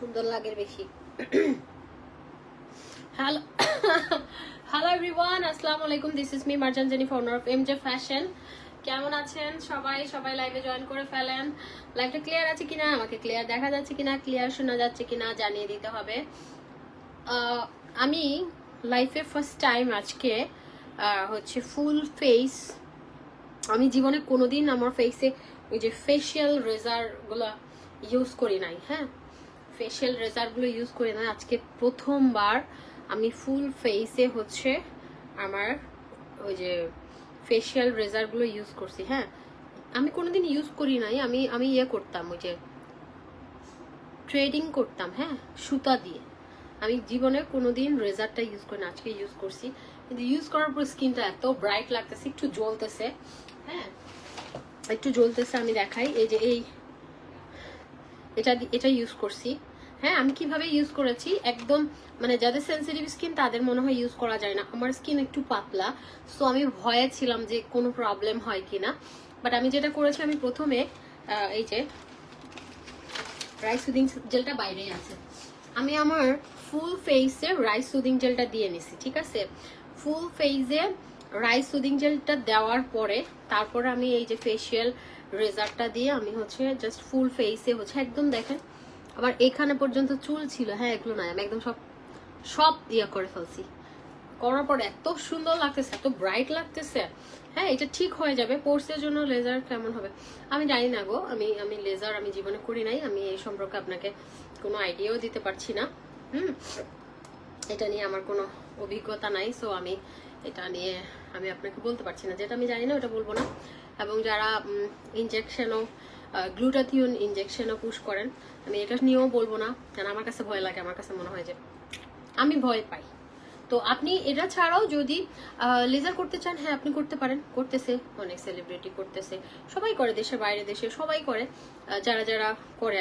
সুন্দর লাগে বেশি। হ্যালো হ্যালো এভরিওয়ান আসসালামু আলাইকুম this is me Marjan Jeni founder of M J fashion কেমন আছেন সবাই? সবাই লাইভে জয়েন করে ফেলেন। লাইভটা ক্লিয়ার আছে কিনা? আমাকে ক্লিয়ার দেখা যাচ্ছে কিনা? ক্লিয়ার শোনা যাচ্ছে কিনা? জানিয়ে দিতে হবে। আমি লাইফে ফার্স্ট টাইম আজকে হচ্ছে ফুল ফেস আমি জীবনে কোনোদিন আমার ফেসে ওই যে ফেশিয়াল রেজারগুলো ইউজ করি নাই হ্যাঁ? ফেশিয়াল রেজারগুলো ইউজ করি না। আজকে প্রথমবার আমি ফুল ফেসে হচ্ছে আমার ওই যে ফেশিয়াল রেজারগুলো ইউজ করছি হ্যাঁ? আমি কোনোদিন ইউজ করি নাই, আমি আমি ইয়ে করতাম, ওই যে ট্রেডিং করতাম হ্যাঁ? সুতা দিয়ে। আমি জীবনে কোনোদিন রেজারটা ইউজ করি না, আজকে ইউজ করছি। কিন্তু ইউজ করার পর স্কিনটা এত ব্রাইট লাগতেছে, একটু জ্বলতেছে হ্যাঁ? একটু জ্বলতেছে, আমি দেখাই, এই যে এই, এটা এটা ইউজ করছি। হ্যাঁ আমি কীভাবে ইউজ করেছি? একদম মানে যাদের সেন্সিটিভ স্কিন তাদের মনে হয় ইউজ করা যায় না। আমার স্কিন একটু পাতলা সো আমি ভয়ে ছিলাম যে কোনো প্রবলেম হয় কিনা। বাট আমি যেটা করেছি, আমি প্রথমে এই যে রাইস সুদিং জেলটা বাইরেই আছে। আমি আমার ফুল ফেসে রাইস সুদিং জেলটা দিয়ে নিছি, ঠিক আছে? ফুল ফেসে রাইস সুদিং জেলটা দেওয়ার পরে, তারপর আমি এই যে ফেসিয়াল রেজারটা দিয়ে আমি হচ্ছে জাস্ট ফুল ফেসে হচ্ছে, একদম দেখেন আবার এখানে পর্যন্ত চুল ছিল হ্যাঁ এগুলো নাই আমি একদম সব সব ইয়ে করে ফেলছি। করার পর এত সুন্দর লাগতেছে, এত ব্রাইট লাগতেছে। হ্যাঁ এটা ঠিক হয়ে যাবে কোর্সের জন্য লেজার কেমন হবে? আমি জানি না গো, আমি আমি লেজার আমি জীবনে করি নাই, আমি এই সম্পর্কে আপনাকে কোনো আইডিয়াও দিতে পারছি না। হুম, এটা নিয়ে আমার কোনো অভিজ্ঞতা নাই সো আমি এটা নিয়ে, আমি আপনাকে বলতে পারছি না। যেটা আমি জানি না, ওটা বলব না। এবং যারা ইনজেকশনও গ্লুটাথিয়ন ইঞ্জেকশনও পুশ করেন। আমি এটা নিয়েও বলব না, কারণ আমার কাছে ভয় লাগে, আমার কাছে মনে হয় যে আমি ভয় পাই। তো আপনি এটা ছাড়াও যদি লেজার করতে চান হ্যাঁ আপনি করতে পারেন। করতেছে, অনেক সেলিব্রিটি করতেছে। সবাই করে দেশের বাইরে দেশে, সবাই করে। যারা যারা করে